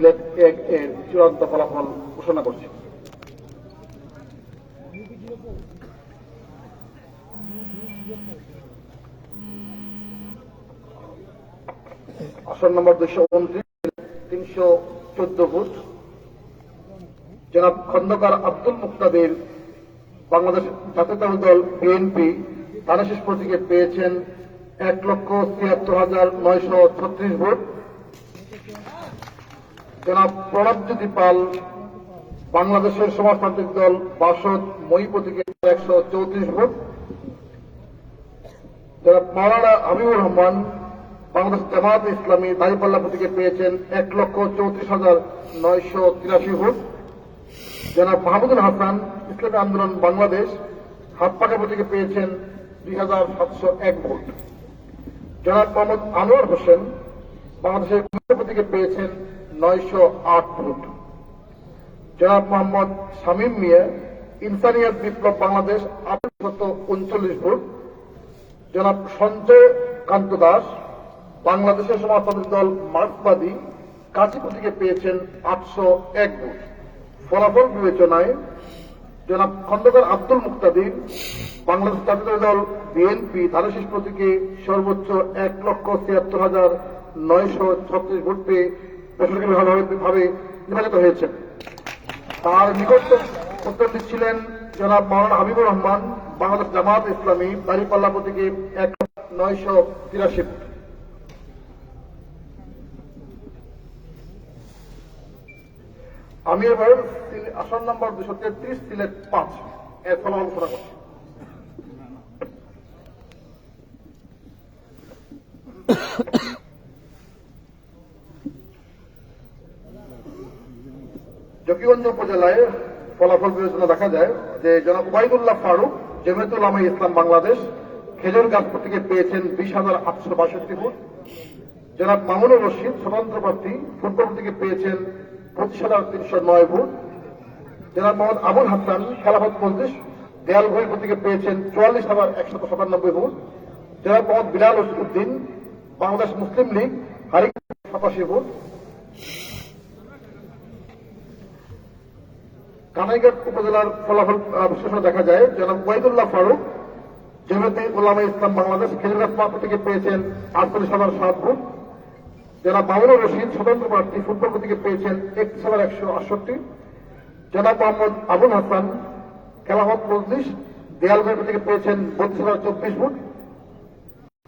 সিলেট এক এর চূড়ান্ত ফলাফল ঘোষণা করছি। আসন নম্বর দুইশো উনত্রিশ, তিনশো চোদ্দ ভোট জনাব খন্দকার আব্দুল মুক্তাদের বাংলাদেশ জাতীয়তাবাদী দল বিএনপি ধানাশিস প্রতীকে পেয়েছেন এক লক্ষ তিয়াত্তর হাজার নয়শো ছত্রিশ ভোট জনাব প্রণবজ্যোতি পাল, বাংলাদেশের সমাজতান্ত্রিক দল বাসদ মই প্রতীকে একশো চৌত্রিশ ভোট। জনাব মাওলানা হাবিবুর রহমান, বাংলাদেশ জামাত ইসলামী দাঁড়িপাল্লা প্রতীকে পেয়েছেন এক লক্ষ চৌত্রিশ হাজার নয়শো তিরাশি ভোট। জনাব মাহমুদুল হাসান, ইসলামী আন্দোলন বাংলাদেশ, হাতপাকা প্রতীকে পেয়েছেন দুই হাজার সাতশো এক ভোট। জনাব মোহাম্মদ আনোয়ার হোসেন, বাংলাদেশের প্রতীকে পেয়েছেন নয়শো ভোট। জনাব মোহাম্মদ শামীম মিয়া, ইনসানিয়াত বিপ্লব বাংলাদেশ আটশত উনচল্লিশ ভোট। জনাব সঞ্জয় দাস, বাংলাদেশের সমাজতান্ত্রিক দল মার্কসবাদী কাঁচি প্রতীকে পেয়েছেন আটশো এক ফলাফল বিবেচনায় জনাব খন্দকার আব্দুল মুক্তাদির, বাংলাদেশ জাতীয় দল বিএনপি ধারাশিস প্রতীকে সর্বোচ্চ এক লক্ষ তিয়াত্তর হাজার নয়শো ছত্রিশ ভোট পেয়ে বেসরকারিভাবে নির্বাচিত হয়েছেন তার নিকট প্রতিদ্বন্দ্বী ছিলেন জনাব মাওলানা হাবিবুর রহমান, বাংলাদেশ জামাত ইসলামী দাঁড়িপাল্লা প্রতীকে এক নয়শো তিরাশি। আমি এবার আসন নম্বর দুশো তেত্রিশ, সিলেট পাঁচ, এর ফলাফল ঘোষণা করছি। জকিগঞ্জ উপজেলায় ফলাফল বিবেচনা দেখা যায় যে জনাব উবাইদুল্লাহ ফারুক, জমিয়তুল ইসলাম বাংলাদেশ, খেজুর গাছ থেকে পেয়েছেন বিশ হাজার আটশো বাষট্টি ভোট। জনাব মামুনুর রশিদ, স্বতন্ত্র প্রার্থী, ফুটবল থেকে পেয়েছেন পঁচিশ হাজার তিনশো নয় ভোট। জনাব মোহাম্মদ আবুল হাসান, খেলাফত মজলিস, দেয়ালঘড়ি থেকে পেয়েছেন চুয়াল্লিশ হাজার একশত সাতানব্বই ভোট। জনাব মোহাম্মদ বিলাল উদ্দিন বাংলাদেশ মুসলিম লীগ হারি সাতাশি ভোট। কানাইঘাট উপজেলার ফলাফল বিশ্লেষণে দেখা যায়, জনাব ওয়াইদুল্লাহ ফারুক জমিয়তে ওলামা ইসলাম বাংলাদেশ খেজুরগাছ মাঠ থেকে পেয়েছেন আটচল্লিশ হাজার সাত ভোট জনাব মামুনুর রশিদ স্বতন্ত্র প্রার্থী ফুটবল থেকে পেয়েছেন একত্রিশ হাজার একশো আটষট্টি, জনাব মোহাম্মদ আবুল হাসান, খেলাফত মজলিস দেয়ালঘাট থেকে পেয়েছেন বত্রিশ হাজার চব্বিশ ভোট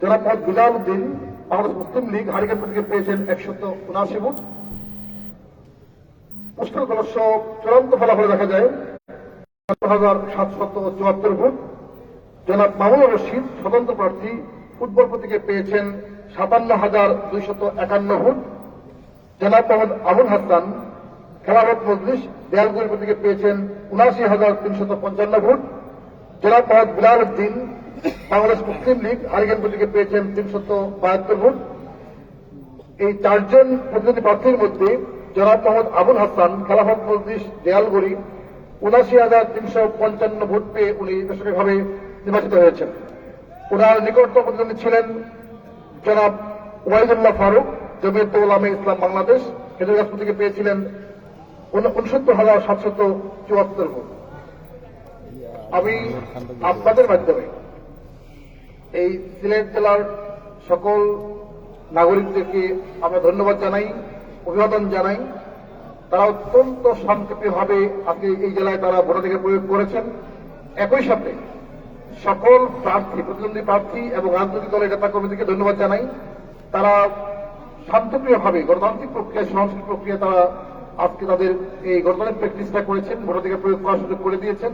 জনাব মোহাম্মদ বিলাল উদ্দিন, বাংলাদেশ মুসলিম লীগ হারিকেট থেকে পেয়েছেন একশত উনআশি ভোট পোস্টাল কলস চূড়ান্ত ফলাফলে দেখা যায় হাজার সাতশত চুয়াত্তর ভোট। জনাব মামুনুর রশিদ, স্বতন্ত্র প্রার্থী, ফুটবল প্রতীকে পেয়েছেন সাতান্ন হাজার দুইশত একান্ন ভোট। জনাব মোহাম্মদ আবুল হাসান, খেলাফত মজলিস দেয়ালগুড়ি প্রতীকে পেয়েছেন উনাশি হাজার তিনশত পঞ্চান্ন ভোট। জনাব মোহাম্মদ বিলাল উদ্দিন, বাংলাদেশ মুসলিম লীগ আরিগান প্রতীকে পেয়েছেন তিনশত বাহাত্তর ভোট। এই চারজন প্রতিনিধি প্রার্থীর মধ্যে জনাব মোহাম্মদ আবুল হাসান, খেলাফত মজলিস, দেয়ালগড়ি উনাশি হাজার তিনশো পঞ্চান্ন ভোট পেয়ে উনি বেসরকারিভাবে নির্বাচিত হয়েছেন। ওনার নিকটতম প্রতিদ্বন্দ্বী ছিলেন জনাব ওয়াইদুল্লাহ ফারুক, জমিয়ত উলামে ইসলাম বাংলাদেশ। হেদুরগাছ থেকে পেয়েছিলেন উনসত্তর হাজার সাতশত চুয়াত্তর ভোট। আমি আপনাদের মাধ্যমে এই সিলেট জেলার সকল নাগরিকদেরকে আমরা ধন্যবাদ জানাই। অভিবাদন জানাই। তারা অত্যন্ত শান্তিপ্রিয়ভাবে আজকে এই জেলায় তারা ভোটাধিকার প্রয়োগ করেছেন। একই সাথে সকল প্রার্থী, প্রতিদ্বন্দ্বী প্রার্থী এবং রাজনৈতিক দলের নেতা কর্মীদেরকে ধন্যবাদ জানাই। তারা শান্তপ্রিয়ভাবে গণতান্ত্রিক প্রক্রিয়া সহনশীল প্রক্রিয়া তারা আজকে তাদের এই গণতান্ত্রিক প্র্যাকটিসটা করেছেন ভোটাধিকার প্রয়োগ করার সুযোগ করে দিয়েছেন।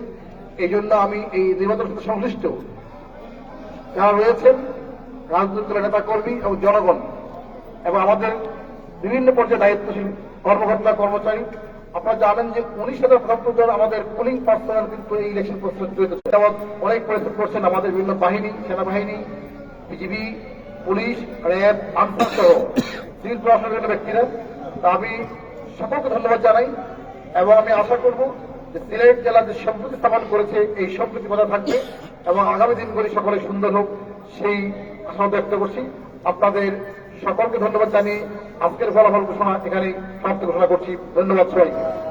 এই জন্য আমি এই নির্বাচনের সাথে সংশ্লিষ্ট যারা রয়েছেন, রাজনৈতিক দলের নেতা কর্মী এবং জনগণ এবং আমাদের বিভিন্ন পর্যায়ে দায়িত্বশীল কর্মকর্তা, কর্মচারী। আপনারা জানেন যে উনিশ হাজার পঁচাত্তর জন আমাদের পুলিং পার্সোনাল কিন্তু এই ইলেকশন প্রস্তুত জড়িত অনেক পরিশ্রম করছেন আমাদের বিভিন্ন বাহিনী, সেনাবাহিনী, বিজিবি, পুলিশ, র্যাব আনসার সহ। সিভিল প্রশাসনের ব্যক্তিরা। তা আমি সকলকে ধন্যবাদ জানাই এবং আমি আশা করব যে সিলেট জেলা যে সম্প্রীতি স্থাপন করেছে, এই সম্প্রীতি বজায় থাকবে এবং আগামী দিনগুলি সকলে সুন্দর হোক, সেই আশা ব্যক্ত করছি। আপনাদের সকলকে ধন্যবাদ জানিয়ে আজকের ফলাফল ঘোষণা এখানে সমাপ্ত ঘোষণা করছি। ধন্যবাদ সবাইকে।